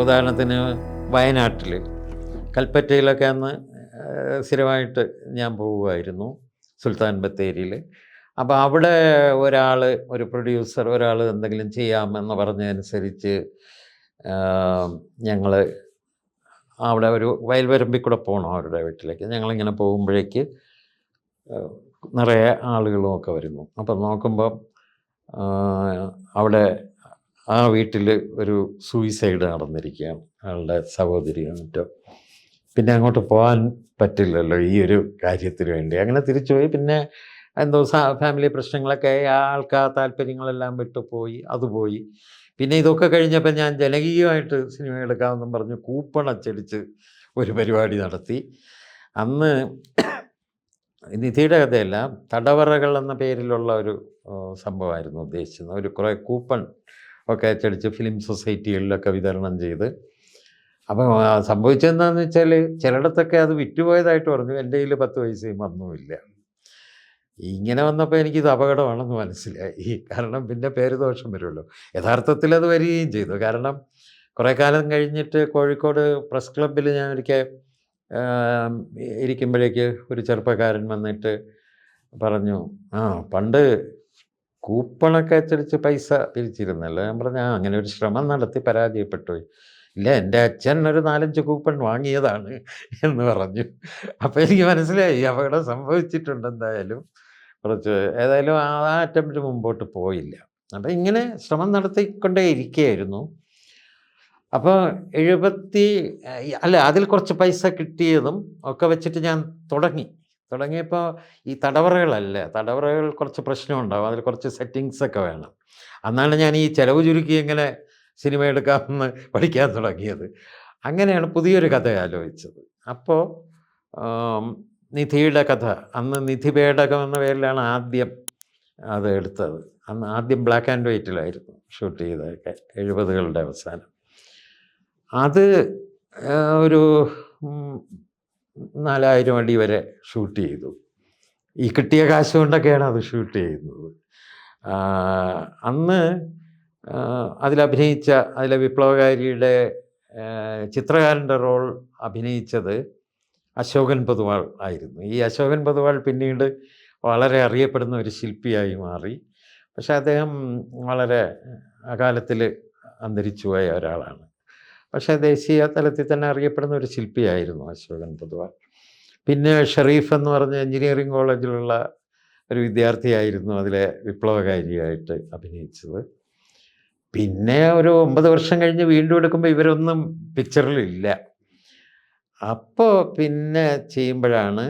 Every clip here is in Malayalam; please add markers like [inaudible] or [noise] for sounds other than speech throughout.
ഉദാഹരണത്തിന് വയനാട്ടിൽ കൽപ്പറ്റയിലൊക്കെ അന്ന് സ്ഥിരമായിട്ട് ഞാൻ പോവുമായിരുന്നു സുൽത്താൻ ബത്തേരിയിൽ അപ്പോൾ അവിടെ ഒരാൾ ഒരു പ്രൊഡ്യൂസർ ഒരാൾ എന്തെങ്കിലും ചെയ്യാമെന്ന് പറഞ്ഞതനുസരിച്ച് ഞങ്ങൾ അവിടെ ഒരു വയൽവരമ്പിൽ കൂടെ പോകണം അവരുടെ വീട്ടിലേക്ക്. ഞങ്ങളിങ്ങനെ പോകുമ്പോഴേക്ക് നിറയെ ആളുകളും ഒക്കെ വരുന്നു. അപ്പം നോക്കുമ്പോൾ അവിടെ ആ വീട്ടിൽ ഒരു സൂയിസൈഡ് നടന്നിരിക്കുകയാണ് ആളുടെ സഹോദരി മറ്റോ പിന്നെ അങ്ങോട്ട് പോകാൻ പറ്റില്ലല്ലോ ഈ ഒരു കാര്യത്തിന് വേണ്ടി. അങ്ങനെ തിരിച്ചു പോയി. പിന്നെ എന്തോ ഫാമിലി പ്രശ്നങ്ങളൊക്കെ ആൾക്ക് ആ താല്പര്യങ്ങളെല്ലാം വിട്ടു പോയി. അത് പോയി. പിന്നെ ഇതൊക്കെ കഴിഞ്ഞപ്പോൾ ഞാൻ ജനകീയമായിട്ട് സിനിമ എടുക്കാമെന്നും പറഞ്ഞ് കൂപ്പൺ അച്ചടിച്ച് ഒരു പരിപാടി നടത്തി. അന്ന് നിധിയുടെ കഥയല്ല തടവറകൾ എന്ന പേരിലുള്ള ഒരു സംഭവമായിരുന്നു ഉദ്ദേശിച്ചത് ഒരു കുറേ കൂപ്പൺ ഒക്കെ അച്ചടിച്ച് ഫിലിം സൊസൈറ്റികളിലൊക്കെ വിതരണം ചെയ്ത്. അപ്പം സംഭവിച്ചതെന്താണെന്ന് വെച്ചാൽ ചിലയിടത്തൊക്കെ അത് വിറ്റുപോയതായിട്ട് പറഞ്ഞു. എന്റെ കയ്യിൽ പത്ത് പൈസയും വന്നുമില്ല. ഇങ്ങനെ വന്നപ്പോൾ എനിക്കിത് അപകടമാണെന്ന് മനസ്സിലായി. കാരണം പിന്നെ പേര് ദോഷം വരുമല്ലോ. യഥാർത്ഥത്തിൽ അത് വരികയും ചെയ്തു. കാരണം കുറേ കാലം കഴിഞ്ഞിട്ട് കോഴിക്കോട് പ്രസ് ക്ലബ്ബിൽ ഞാൻ ഒരിക്കൽ ഇരിക്കുമ്പോഴേക്ക് ഒരു ചെറുപ്പക്കാരൻ വന്നിട്ട് പറഞ്ഞു ആ പണ്ട് കൂപ്പണൊക്കെ അച്ചടിച്ച് പൈസ പിരിച്ചിരുന്നല്ലോ? ഞാൻ പറഞ്ഞു അങ്ങനെ ഒരു ശ്രമം നടത്തി പരാജയപ്പെട്ടു ഇല്ല എന്റെ അച്ഛൻ ഒരു നാലഞ്ച് കൂപ്പൺ വാങ്ങിയതാണ് എന്ന് പറഞ്ഞു. അപ്പോൾ എനിക്ക് മനസ്സിലായി അപകടം സംഭവിച്ചിട്ടുണ്ട് എന്തായാലും. കുറച്ച് ഏതായാലും ആ ആ അറ്റംപ്റ്റ് മുമ്പോട്ട് പോയില്ല. അപ്പം ഇങ്ങനെ ശ്രമം നടത്തിക്കൊണ്ടേ ഇരിക്കുകയായിരുന്നു അപ്പോൾ എഴുപത്തി അല്ല അതിൽ കുറച്ച് പൈസ കിട്ടിയതും ഒക്കെ വെച്ചിട്ട് ഞാൻ തുടങ്ങി. തുടങ്ങിയപ്പോൾ ഈ തടവറകളല്ല തടവറകൾ കുറച്ച് പ്രശ്നമുണ്ടാവും. അതിൽ കുറച്ച് സെറ്റിങ്സ് ഒക്കെ വേണം. അന്നാണ് ഞാൻ ഈ ചിലവ് ചുരുക്കി എങ്ങനെ സിനിമ എടുക്കാമെന്ന് [laughs] പഠിക്കാൻ തുടങ്ങിയത്. അങ്ങനെയാണ് പുതിയൊരു കഥ ആലോചിച്ചത്. അപ്പോൾ നിധിയുടെ കഥ. അന്ന് നിധി പേടകം എന്ന പേരിലാണ് ആദ്യം അത് എടുത്തത്. അന്ന് ആദ്യം ബ്ലാക്ക് ആൻഡ് വൈറ്റിലായിരുന്നു ഷൂട്ട് ചെയ്തതൊക്കെ എഴുപതുകളുടെ അവസാനം. അത് ഒരു നാലായിരം അടി വരെ ഷൂട്ട് ചെയ്തു. ഈ കിട്ടിയ കാശ് കൊണ്ടൊക്കെയാണ് അത് ഷൂട്ട് ചെയ്യുന്നത്. അന്ന് അതിലഭിനയിച്ച അതിലെ വിപ്ലവകാരിയുടെ ചിത്രകാരന്റെ റോൾ അഭിനയിച്ചത് അശോകൻ പൊതുവാൾ ആയിരുന്നു. ഈ അശോകൻ പൊതുവാൾ പിന്നീട് വളരെ അറിയപ്പെടുന്ന ഒരു ശില്പിയായി മാറി. പക്ഷെ അദ്ദേഹം വളരെ അകാലത്തിൽ അന്തരിച്ചുപോയ ഒരാളാണ്. പക്ഷേ ദേശീയ തലത്തിൽ തന്നെ അറിയപ്പെടുന്ന ഒരു ശില്പിയായിരുന്നു അശോകൻ പൊതുവാൾ. പിന്നെ ഷെറീഫ് എന്ന് പറഞ്ഞ എഞ്ചിനീയറിംഗ് കോളേജിലുള്ള ഒരു വിദ്യാർത്ഥിയായിരുന്നു അതിലെ വിപ്ലവകാരിയായിട്ട് അഭിനയിച്ചത്. പിന്നെ ഒരു ഒമ്പത് വർഷം കഴിഞ്ഞ് വീണ്ടും എടുക്കുമ്പോൾ ഇവരൊന്നും പിക്ചറിലില്ല അപ്പോൾ പിന്നെ ചെയ്യുമ്പോഴാണ്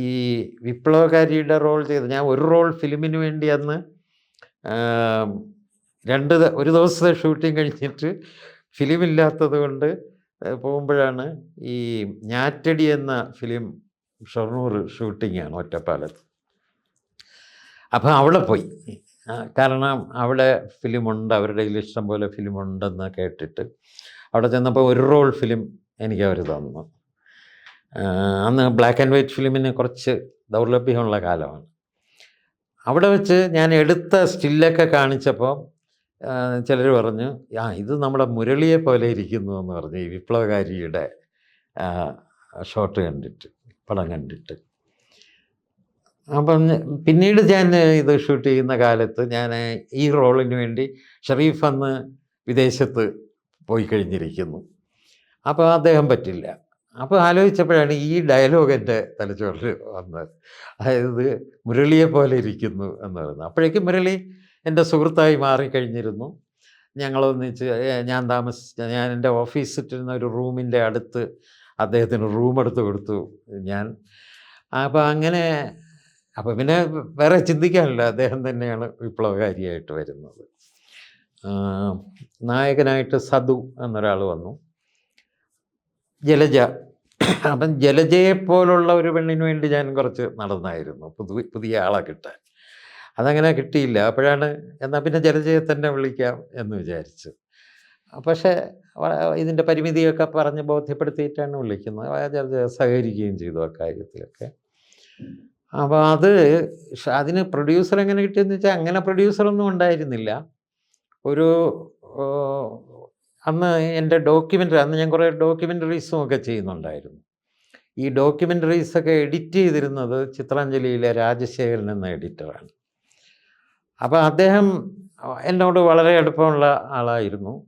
ഈ വിപ്ലവകാരിയുടെ റോൾ ചെയ്ത് ഞാൻ ഒരു റോൾ ഫിലിമിന് വേണ്ടി അന്ന് രണ്ട് ഒരു ദിവസത്തെ ഷൂട്ടിംഗ് കഴിഞ്ഞിട്ട് ഫിലിം ഇല്ലാത്തത് കൊണ്ട് പോകുമ്പോഴാണ് ഈ ഞാറ്റടി എന്ന ഫിലിം ഷൊർണൂർ ഷൂട്ടിങ്ങാണ് ഒറ്റപ്പാലത്ത്. അപ്പം അവിടെ പോയി. കാരണം അവിടെ ഫിലിമുണ്ട് അവരുടെ കയ്യിൽ ഇഷ്ടം പോലെ ഫിലിമുണ്ടെന്ന് കേട്ടിട്ട് അവിടെ ചെന്നപ്പോൾ ഒരു റോൾ ഫിലിം എനിക്ക് അവർ തന്നു അന്ന് ബ്ലാക്ക് ആൻഡ് വൈറ്റ് ഫിലിമിന് കുറച്ച് ദൗർലഭ്യമുള്ള കാലമാണ്. അവിടെ വെച്ച് ഞാൻ എടുത്ത സ്റ്റില്ലൊക്കെ കാണിച്ചപ്പോൾ ചിലർ പറഞ്ഞു ആ ഇത് നമ്മുടെ മുരളിയെ പോലെ ഇരിക്കുന്നു എന്ന് പറഞ്ഞു ഈ വിപ്ലവകാരിയുടെ ഷോട്ട് കണ്ടിട്ട് പടം കണ്ടിട്ട്. അപ്പം പിന്നീട് ഞാൻ ഇത് ഷൂട്ട് ചെയ്യുന്ന കാലത്ത് ഞാൻ ഈ റോളിന് വേണ്ടി ഷെറീഫ് അന്ന് വിദേശത്ത് പോയി കഴിഞ്ഞിരിക്കുന്നു. അപ്പോൾ അദ്ദേഹം പറ്റില്ല. അപ്പോൾ ആലോചിച്ചപ്പോഴാണ് ഈ ഡയലോഗ് എന്റെ തലച്ചോറിൽ വന്നത്. അതായത് മുരളിയെ പോലെ ഇരിക്കുന്നു എന്ന് പറയുന്നത്. അപ്പോഴേക്കും മുരളി എന്റെ സുഹൃത്തായി മാറിക്കഴിഞ്ഞിരുന്നു. ഞങ്ങളൊന്നിച്ച് ഞാൻ താമസിച്ച ഞാൻ എന്റെ ഓഫീസിട്ടിരുന്ന ഒരു റൂമിന്റെ അടുത്ത് അദ്ദേഹത്തിന് റൂം എടുത്ത് കൊടുത്തു ഞാൻ. അപ്പോൾ അങ്ങനെ അപ്പോൾ പിന്നെ വേറെ ചിന്തിക്കാനില്ല. അദ്ദേഹം തന്നെയാണ് വിപ്ലവകാരിയായിട്ട് വരുന്നത്. നായകനായിട്ട് സദു എന്നൊരാൾ വന്നു. ജലജ അപ്പം ജലജയെപ്പോലുള്ള ഒരു പെണ്ണിന് വേണ്ടി ഞാൻ കുറച്ച് നടന്നായിരുന്നു. പുതു പുതിയ ആളെ കിട്ടാൻ. അതങ്ങനെ കിട്ടിയില്ല. അപ്പോഴാണ് എന്നാൽ പിന്നെ ജലജയെ തന്നെ വിളിക്കാം എന്ന് വിചാരിച്ചു. പക്ഷേ ഇതിന്റെ പരിമിതിയൊക്കെ പറഞ്ഞ് ബോധ്യപ്പെടുത്തിയിട്ടാണ് വിളിക്കുന്നത്. ആ ജലജ സഹകരിക്കുകയും ചെയ്തു ആ കാര്യത്തിലൊക്കെ. അപ്പോൾ അത് അതിന് പ്രൊഡ്യൂസർ എങ്ങനെ കിട്ടിയെന്ന് വെച്ചാൽ അങ്ങനെ പ്രൊഡ്യൂസറൊന്നും ഉണ്ടായിരുന്നില്ല. ഒരു അന്ന് എന്റെ ഡോക്യുമെന്ററി അന്ന് ഞാൻ കുറേ ഡോക്യുമെന്ററീസും ഒക്കെ ചെയ്യുന്നുണ്ടായിരുന്നു. ഈ ഡോക്യുമെന്ററീസൊക്കെ എഡിറ്റ് ചെയ്തിരുന്നത് ചിത്രാഞ്ജലിയിലെ രാജശേഖരൻ എന്ന എഡിറ്ററാണ്. അപ്പോൾ അദ്ദേഹം എന്നോട് വളരെ അടുപ്പമുള്ള ആളായിരുന്നു.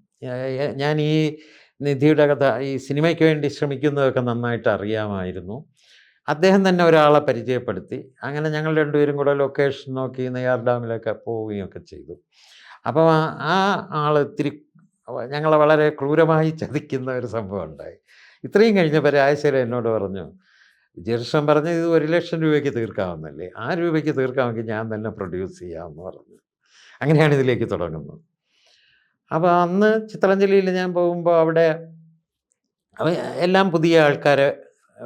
ഞാൻ ഈ നിധിയുടെ കഥ ഈ സിനിമയ്ക്ക് വേണ്ടി ശ്രമിക്കുന്നതൊക്കെ നന്നായിട്ട് അറിയാമായിരുന്നു. അദ്ദേഹം തന്നെ ഒരാളെ പരിചയപ്പെടുത്തി. അങ്ങനെ ഞങ്ങൾ രണ്ടുപേരും കൂടെ ലൊക്കേഷൻ നോക്കി നെയ്യാർ ഡാമിലൊക്കെ പോവുകയൊക്കെ ചെയ്തു. അപ്പോൾ ആ- ആൾ ഇത്തിരി ഞങ്ങളെ വളരെ ക്രൂരമായി ചതിക്കുന്ന ഒരു സംഭവം ഉണ്ടായി. ഇത്രയും കഴിഞ്ഞപ്പോൾ രാജശേഖരൻ എന്നോട് പറഞ്ഞു വിജയകൃഷ്ണൻ പറഞ്ഞ് ഇത് ഒരു ലക്ഷം രൂപയ്ക്ക് തീർക്കാവുന്നല്ലേ ആ രൂപയ്ക്ക് തീർക്കാമെങ്കിൽ ഞാൻ തന്നെ പ്രൊഡ്യൂസ് ചെയ്യാമെന്ന് പറഞ്ഞു. അങ്ങനെയാണ് ഇതിലേക്ക് തുടങ്ങുന്നത്. അപ്പോൾ അന്ന് ചിത്രാഞ്ജലിയിൽ ഞാൻ പോകുമ്പോൾ അവിടെ എല്ലാം പുതിയ ആൾക്കാരെ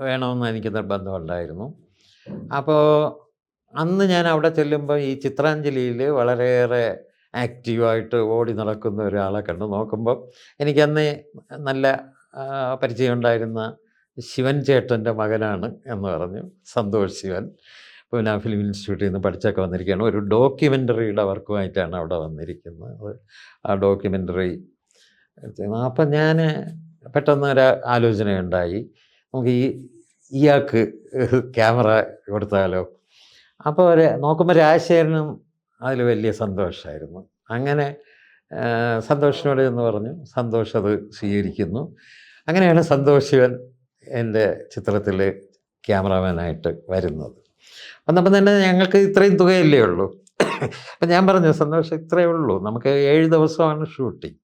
വേണമെന്ന് എനിക്ക് നിർബന്ധമുണ്ടായിരുന്നു അപ്പോൾ അന്ന് ഞാൻ അവിടെ ചെല്ലുമ്പോൾ ഈ ചിത്രാഞ്ജലിയിൽ വളരെയേറെ ആക്റ്റീവായിട്ട് ഓടി നടക്കുന്ന ഒരാളെ കണ്ടു. നോക്കുമ്പോൾ എനിക്കന്ന് നല്ല പരിചയമുണ്ടായിരുന്ന ശിവൻ ചേട്ടന്റെ മകനാണ് എന്ന് പറഞ്ഞു. സന്തോഷ് ശിവൻ. പൂന ഫിലിം ഇൻസ്റ്റിറ്റ്യൂട്ടിൽ നിന്ന് പഠിച്ചൊക്കെ വന്നിരിക്കുകയാണ്. ഒരു ഡോക്യുമെന്ററിയുടെ വർക്കുമായിട്ടാണ് അവിടെ വന്നിരിക്കുന്നത്. ആ ഡോക്യുമെന്ററി അപ്പം ഞാൻ പെട്ടെന്ന് ഒരു ആലോചനയുണ്ടായി. നമുക്ക് ഈ ഇയാൾക്ക് ക്യാമറ കൊടുത്താലോ? അപ്പോൾ ഒരു നോക്കുമ്പോൾ രാജശേഖരനും അതിൽ വലിയ സന്തോഷമായിരുന്നു. അങ്ങനെ സന്തോഷിനോട് എന്ന് പറഞ്ഞു സന്തോഷ് അത് സ്വീകരിക്കുന്നു. അങ്ങനെയാണ് സന്തോഷ് ശിവൻ എന്റെ ചിത്രത്തിൽ ക്യാമറാമാനായിട്ട് വരുന്നത്. വന്നപ്പം തന്നെ ഞങ്ങൾക്ക് ഇത്രയും തുകയല്ലേ ഉള്ളൂ. അപ്പം ഞാൻ പറഞ്ഞു സന്തോഷം ഇത്രയേ ഉള്ളൂ. നമുക്ക് ഏഴ് ദിവസമാണ് ഷൂട്ടിങ്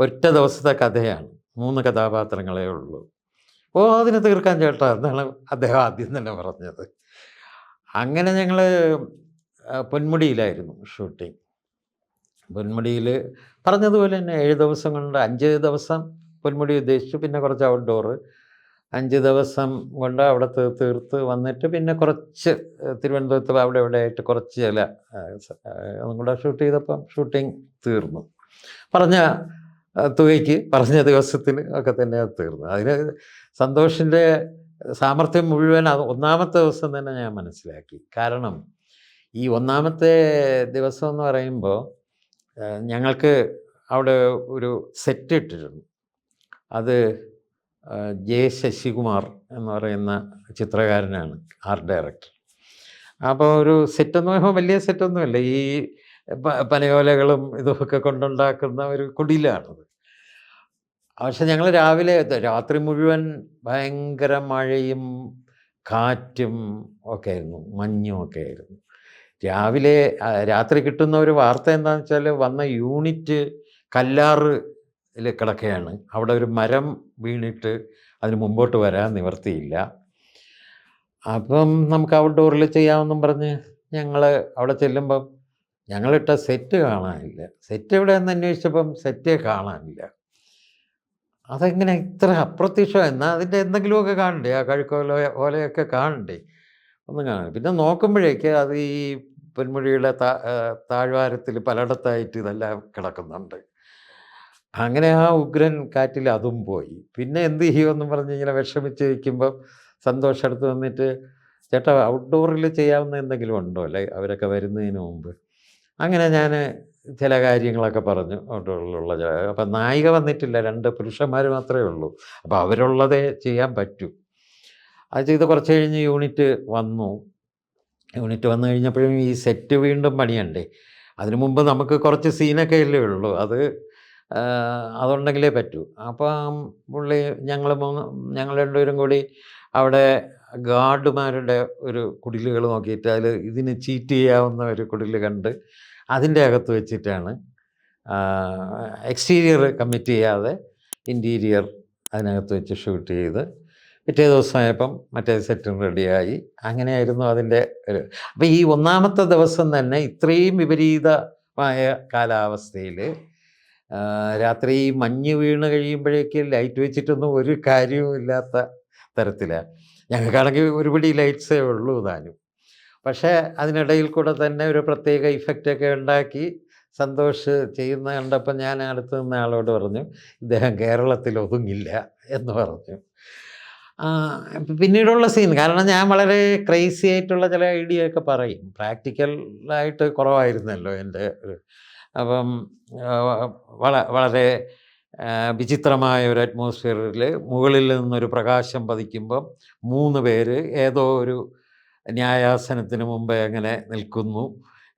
ഒറ്റ ദിവസത്തെ കഥയാണ്. മൂന്ന് കഥാപാത്രങ്ങളേ ഉള്ളൂ. ഓ അതിനെ തീർക്കാൻ ചേട്ടാ എന്നാണ് അദ്ദേഹം ആദ്യം തന്നെ പറഞ്ഞത്. അങ്ങനെ ഞങ്ങൾ പൊന്മുടിയിലായിരുന്നു ഷൂട്ടിങ് പൊന്മുടിയിൽ പറഞ്ഞതുപോലെ തന്നെ ഏഴ് ദിവസം കൊണ്ട് അഞ്ച് ദിവസം പൊന്മുടി ഉദ്ദേശിച്ചു പിന്നെ കുറച്ച് ഔട്ട്ഡോറ് അഞ്ച് ദിവസം കൊണ്ട് അവിടെ തീർത്ത് വന്നിട്ട് പിന്നെ കുറച്ച് തിരുവനന്തപുരത്ത് അവിടെ ഇവിടെ ആയിട്ട് കുറച്ച് ചില അതും കൂടെ ഷൂട്ട് ചെയ്തപ്പം ഷൂട്ടിംഗ് തീർന്നു. പറഞ്ഞ തുകയ്ക്ക് പറഞ്ഞ ദിവസത്തിന് ഒക്കെ തന്നെ അത് തീർന്നു. അതിന് സന്തോഷിന്റെ സാമർഥ്യം മുഴുവൻ അത് ഒന്നാമത്തെ ദിവസം തന്നെ ഞാൻ മനസ്സിലാക്കി. കാരണം ഈ ഒന്നാമത്തെ ദിവസം എന്ന് പറയുമ്പോൾ ഞങ്ങൾക്ക് അവിടെ ഒരു സെറ്റ് ഇട്ടിരുന്നു. അത് ജെ ശശികുമാർ എന്ന് പറയുന്ന ചിത്രകാരനാണ് ആർട്ട് ഡയറക്ടർ. അപ്പോൾ ഒരു സെറ്റെന്ന് പറയുമ്പോൾ വലിയ സെറ്റൊന്നുമല്ല. ഈ പനയോലകളും ഇതുമൊക്കെ കൊണ്ടുണ്ടാക്കുന്ന ഒരു കുടിലാണത് പക്ഷെ ഞങ്ങൾ രാവിലെ രാത്രി മുഴുവൻ ഭയങ്കര മഴയും കാറ്റും ഒക്കെ ആയിരുന്നു മഞ്ഞും ഒക്കെ ആയിരുന്നു രാവിലെ രാത്രി കിട്ടുന്ന ഒരു വാർത്ത എന്താണെന്ന് വെച്ചാൽ വന്ന യൂണിറ്റ് കല്ലാറിൽ കിടക്കുകയാണ് അവിടെ ഒരു മരം വീണിട്ട് അതിന് മുമ്പോട്ട് വരാൻ നിവർത്തിയില്ല. അപ്പം നമുക്ക് ഔട്ട്ഡോറിൽ ചെയ്യാമെന്നും പറഞ്ഞ് ഞങ്ങൾ അവിടെ ചെല്ലുമ്പം ഞങ്ങളിട്ട സെറ്റ് കാണാനില്ല. സെറ്റ് എവിടെ എവിടെയെന്ന് അന്വേഷിച്ചപ്പം സെറ്റേ കാണാനില്ല. അതെങ്ങനെ ഇത്ര അപ്രത്യക്ഷം? എന്നാൽ അതിന്റെ എന്തെങ്കിലുമൊക്കെ കാണണ്ടേ? ആ കഴുക്കോല ഓലയൊക്കെ കാണണ്ടേ? ഒന്നും കാണാൻ. പിന്നെ നോക്കുമ്പോഴേക്ക് അത് ഈ പൊന്മുഴിയുടെ താ താഴ്വാരത്തിൽ പലയിടത്തായിട്ട് ഇതെല്ലാം കിടക്കുന്നുണ്ട്. അങ്ങനെ ആ ഉഗ്രൻ കാറ്റിൽ അതും പോയി. പിന്നെ എന്ത് ചെയ്യുമെന്നും പറഞ്ഞ് ഇങ്ങനെ വിഷമിച്ച് നിൽക്കുമ്പം സന്തോഷം എടുത്ത് വന്നിട്ട് ചേട്ടാ ഔട്ട്ഡോറിൽ ചെയ്യാവുന്ന എന്തെങ്കിലും ഉണ്ടോ? അല്ലേ അവരൊക്കെ വരുന്നതിന് മുമ്പ്. അങ്ങനെ ഞാൻ ചില കാര്യങ്ങളൊക്കെ പറഞ്ഞു ഔട്ട്ഡോറിലുള്ള ചില അപ്പം നായിക വന്നിട്ടില്ല രണ്ട് പുരുഷന്മാർ മാത്രമേ ഉള്ളൂ. അപ്പോൾ അവരുള്ളതേ ചെയ്യാൻ പറ്റൂ. അത് ചെയ്ത് കുറച്ച് കഴിഞ്ഞ് യൂണിറ്റ് വന്നു. യൂണിറ്റ് വന്നു കഴിഞ്ഞപ്പോഴും ഈ സെറ്റ് വീണ്ടും പണിയണ്ടേ. അതിനു മുമ്പ് നമുക്ക് കുറച്ച് സീനൊക്കെ അല്ലേ ഉള്ളൂ. അത് അതുണ്ടെങ്കിലേ പറ്റൂ. അപ്പം പുള്ളി ഞങ്ങൾ മൂന്ന് ഞങ്ങൾ രണ്ടുപേരും കൂടി അവിടെ ഗാർഡുമാരുടെ ഒരു കുടിലുകൾ നോക്കിയിട്ട് അതിൽ ഇതിന് ചീറ്റ് ചെയ്യാവുന്ന ഒരു കുടിൽ കണ്ട് അതിന്റെ അകത്ത് വെച്ചിട്ടാണ് എക്സ്റ്റീരിയർ കമ്മിറ്റ് ചെയ്യാതെ ഇന്റീരിയർ അതിനകത്ത് വെച്ച് ഷൂട്ട് ചെയ്ത് പിറ്റേ ദിവസമായപ്പം മറ്റേ സെറ്റും റെഡിയായി. അങ്ങനെയായിരുന്നു അതിന്റെ ഒരു അപ്പം ഈ ഒന്നാമത്തെ ദിവസം തന്നെ ഇത്രയും വിപരീതമായ കാലാവസ്ഥയിൽ രാത്രി മഞ്ഞ് വീണ് കഴിയുമ്പോഴേക്ക് ലൈറ്റ് വെച്ചിട്ടൊന്നും ഒരു കാര്യവും ഇല്ലാത്ത തരത്തിലാണ് ഞങ്ങൾക്കാണെങ്കിൽ ഒരുപിടി ലൈറ്റ്സേ ഉള്ളൂ താനും പക്ഷേ അതിനിടയിൽ കൂടെ തന്നെ ഒരു പ്രത്യേക ഇഫക്റ്റൊക്കെ ഉണ്ടാക്കി സന്തോഷ് ചെയ്യുന്ന കണ്ടപ്പോൾ ഞാൻ അടുത്ത് നിന്ന ആളോട് പറഞ്ഞു ഇദ്ദേഹം കേരളത്തിൽ ഒതുങ്ങില്ല എന്ന് പറഞ്ഞു. പിന്നീടുള്ള സീൻ കാരണം ഞാൻ വളരെ ക്രൈസി ആയിട്ടുള്ള ചില ഐഡിയ ഒക്കെ പറയും. പ്രാക്ടിക്കലായിട്ട് കുറവായിരുന്നല്ലോ എന്റെ അപ്പം വള വളരെ വിചിത്രമായ ഒരു അറ്റ്മോസ്ഫിയറിൽ മുകളിൽ നിന്നൊരു പ്രകാശം പതിക്കുമ്പം മൂന്ന് പേര് ഏതോ ഒരു ന്യായാസനത്തിന് മുമ്പേ അങ്ങനെ നിൽക്കുന്നു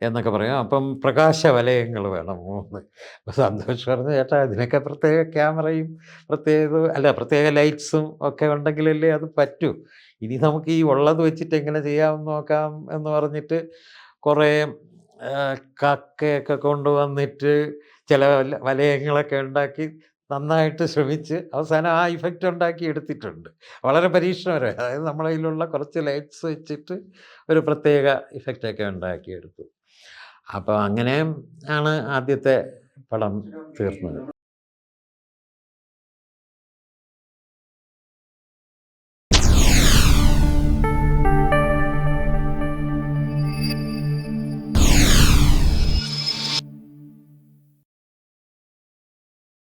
എന്നൊക്കെ പറയാം. അപ്പം പ്രകാശ വലയങ്ങൾ വേണം മൂന്ന്. അപ്പോൾ സന്തോഷ് പറഞ്ഞു ചേട്ടാ ഇതിനൊക്കെ പ്രത്യേക ക്യാമറയും പ്രത്യേക അല്ല പ്രത്യേക ലൈറ്റ്സും ഒക്കെ ഉണ്ടെങ്കിലല്ലേ അത് പറ്റൂ. ഇനി നമുക്ക് ഈ ഉള്ളത് വെച്ചിട്ട് എങ്ങനെ ചെയ്യാമെന്ന് നോക്കാം എന്ന് പറഞ്ഞിട്ട് കുറേ കക്കയൊക്കെ കൊണ്ടുവന്നിട്ട് ചില വല- വലയങ്ങളൊക്കെ ഉണ്ടാക്കി നന്നായിട്ട് ശ്രമിച്ച് അവസാനം ആ ഇഫക്റ്റ് ഉണ്ടാക്കി എടുത്തിട്ടുണ്ട്. വളരെ പരീക്ഷണപരമായി. അതായത് നമ്മളതിലുള്ള കുറച്ച് ലൈറ്റ്സ് വെച്ചിട്ട് ഒരു പ്രത്യേക ഇഫക്റ്റൊക്കെ ഉണ്ടാക്കിയെടുത്തു. അപ്പോൾ അങ്ങനെ ആണ് ആദ്യത്തെ പടം തീർന്നത്.